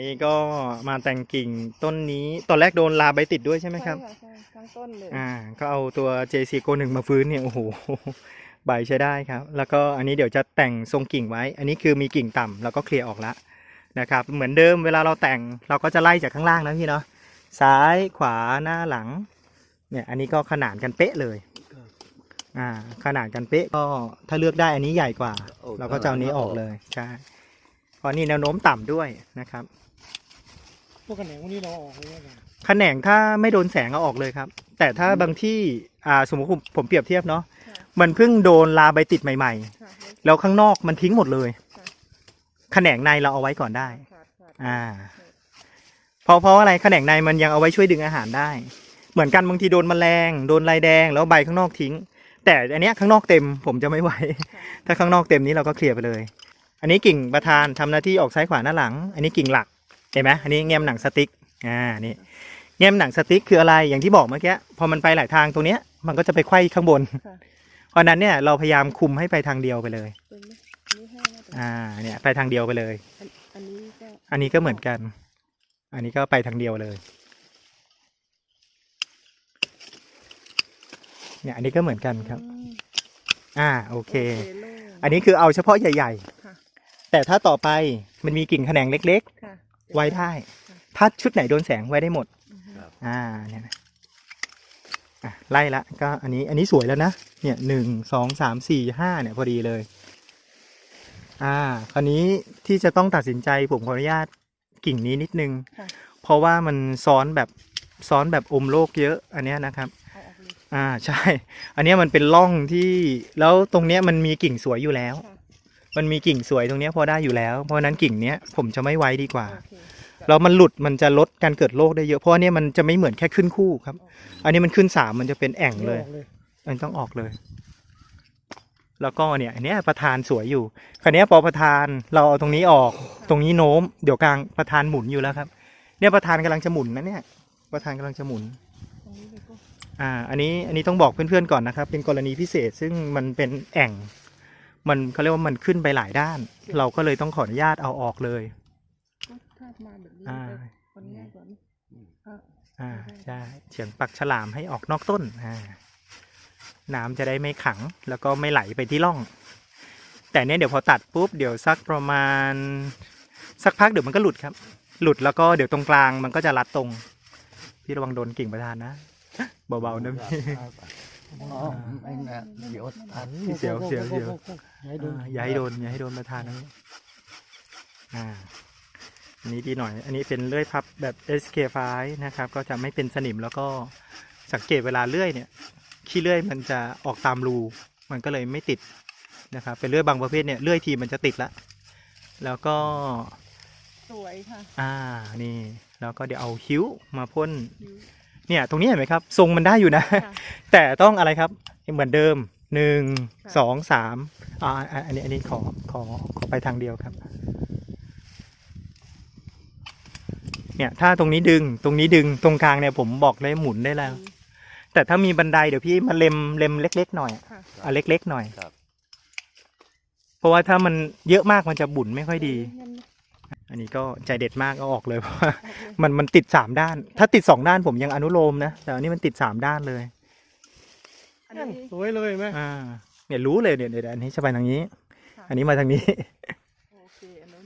นี่ก็มาแต่งกิ่งต้นนี้ตอนแรกโดนลาใบติดด้วยใช่ไหมครับ ใช่ใช่ทั้งต้นเลยอ่า ก็เอาตัว JC Go 1มาฟื้นเนี่ยโอ้โห ใบใช้ได้ครับ แล้วก็อันนี้เดี๋ยวจะแต่งทรงกิ่งไว้ อันนี้คือมีกิ่งต่ำแล้วก็เคลียร์ออกแล้วนะครับ เหมือนเดิมเวลาเราแต่งเราก็จะไล่จากข้างล่างนะพี่เนาะซ้ายขวาหน้าหลัง เนี่ย อันนี้ก็ขนานกันเป๊ะเลยอ่าขนานกันเป๊ะก็ถ้าเลือกได้อันนี้ใหญ่กว่าเราก็จะเอาอันนี้ออกเลยใช่ เพราะนี่แนวโน้มต่ำด้วยนะครับ พวกกระแหนงพวกนี้เราออกเลยว่าไงแขนงถ้าไม่โดนแสงเอาออกเลยครับ แต่ถ้าบางที่อ่าสมมติผมผมเปรียบเทียบเนาะค่ะมันเพิ่งโดนลาใบติดใหม่ ค่ะๆ แล้วข้างนอกมันทิ้งหมดเลยค่ะแขนงในเราเอาไว้ก่อนได้ ขาดขาดอ่า เพราะเพราะอะไรแขนงในมันยังเอาไว้ช่วยดึงอาหารได้ เหมือนกันบางทีโดนแมลงโดนลายแดงแล้วใบข้างนอกทิ้ง แต่อันเนี้ยข้างนอกเต็มผมจะไม่ไหว ถ้าข้างนอกเต็มนี้เราก็เคลียร์ไปเลย อันนี้กิ่งประธานทำหน้าที่ออกซ้ายขวาหน้าหลัง อันนี้กิ่งหลักเห็นไหมอันนี้แง้มหนังสติ๊กอ่านี่แง้มหนังสติ๊กคืออะไรอย่างที่บอกเมื่อกี้พอมันไปหลายทางตรงเนี้ยมันก็จะไปไขว้ข้างบนค่ะเพราะฉะนั้นเนี่ยเราพยายามคุมให้ไปทางเดียวไปเลยเป็นไหมอันนี้ให้นะอ่าเนี่ยไปทางเดียวไปเลยอันอันนี้ก็อันนี้ก็เหมือนกัน อันนี้ก็ไปทางเดียวเลยเนี่ยอันนี้ก็เหมือนกันครับอืมอ่าโอเคโล่งอันนี้คือเอาเฉพาะใหญ่ค่ะๆ แต่ถ้าต่อไปมันมีกิ่งแขนงเล็ก ค่ะๆ ไว้ได้ ถ้าชุดไหนโดนแสงไว้ได้หมดอือฮึอ่าเนี่ยนะอะไล่ละก็อันนี้อันนี้สวยแล้วนะ เนี่ยหนึ่งสองสามสี่ห้าเนี่ยพอดีเลย อ่า คราวนี้ที่จะต้องตัดสินใจผมขออนุญาตกิ่งนี้นิดนึง ค่ะเพราะว่ามันซ้อนแบบซ้อนแบบอมโลกเยอะอันเนี้ยนะครับ เอาออกเลยอ่าใช่ อันเนี้ยมันเป็นร่องที่แล้วตรงเนี้ยมันมีกิ่งสวยอยู่แล้ว ค่ะ มันมีกิ่งสวยตรงเนี้ยพอได้อยู่แล้ว เพราะฉะนั้นกิ่งเนี้ยผมจะไม่ไว้ดีกว่าโอเคแล้วมันหลุดมันจะลดการเกิดโรคได้เยอะเพราะอันเนี้ยมันจะไม่เหมือนแค่ขึ้นคู่ครับ อันนี้มันขึ้นสามมันจะเป็นแอ่งเลยออกเลยอันนต้องออกเลย แล้วก็เนี่ยอันเนี้ยประธานสวยอยู่คราวเนี้ยพอประธานเราเอาตรงนี้ออกตรงนี้โน้ม เดี๋ยวกลางประธานหมุนอยู่แล้วครับ เนี่ยประธานกำลังจะหมุนนะเนี่ย ประธานกำลังจะหมุนตรงนี้เลยก็อ่าอันนี้อันนี้ต้องบอกเพื่อนๆก่อนนะครับ เป็นกรณีพิเศษซึ่งมันเป็นแอ่ง มันเขาเรียกว่ามันขึ้นไปหลายด้าน เราก็เลยต้องขออนุญาตเอาออกเลยก็ถ้ามาแบบนี้อ่าไปคนง่ายกว่านี้อะอ่าใช่เฉียงปักฉลามให้ออกนอกต้นอ่าน้ำจะได้ไม่ขังแล้วก็ไม่ไหลไปที่ร่อง แต่เนี้ยเดี๋ยวพอตัดปุ๊บเดี๋ยวสักประมาณ สักพักเดี๋ยวมันก็หลุดครับ หลุดแล้วก็เดี๋ยวตรงกลางมันก็จะรัดตรง พี่ระวังโดนกิ่งประธานนะ เบาๆนะพี่ อ๋อไม่นะเดี๋ยวทันเสียวเสียวเสียวอย่าให้โดนอ่าย่าให้โดนอย่าให้โดนประธานนะอ่าอันนี้ดีหน่อย อันนี้เป็นเลื่อยพับแบบ SK5 นะครับ ก็จะไม่เป็นสนิมแล้วก็สังเกตเวลาเลื่อยเนี่ย ขี้เลื่อยมันจะออกตามรู มันก็เลยไม่ติดนะครับ เป็นเลื่อยบางประเภทเนี่ยเลื่อยทีมันจะติดละ แล้วก็ สวยค่ะ อ่า นี่ แล้วก็เดี๋ยวเอาคิ้วมาพ่น เนี่ยตรงนี้เห็นไหมครับทรงมันได้อยู่นะค่ะแต่ต้องอะไรครับเหมือนเดิมหนึ่งค่ะสองสามอ่าอ่าอันนี้อันนี้ขอขอขอไปทางเดียวครับ เนี่ยถ้าตรงนี้ดึงตรงนี้ดึงตรงกลางเนี่ยผมบอกเลยหมุนได้แล้ว แต่ถ้ามีบันไดเดี๋ยวพี่มาเล็มเล็มเล็ก ๆ หน่อยค่ะอะเล็ก ๆ หน่อยครับเพราะว่าถ้ามันเยอะมากมันจะบุ่นไม่ค่อยดีงั้น อันนี้ก็ใจเด็ดมากเอาออกเลยเพราะว่าออกเลยมันมันติดสามด้าน ถ้าติดสองด้านผมยังอนุโลมนะ แต่อันนี้มันติดสามด้านเลยอันนี้สวยเลยไหมอ่าเนี่ยรู้เลยเนี่ยเดี๋ยวอันนี้จะไปทางนี้ค่ะอันนี้มาทางนี้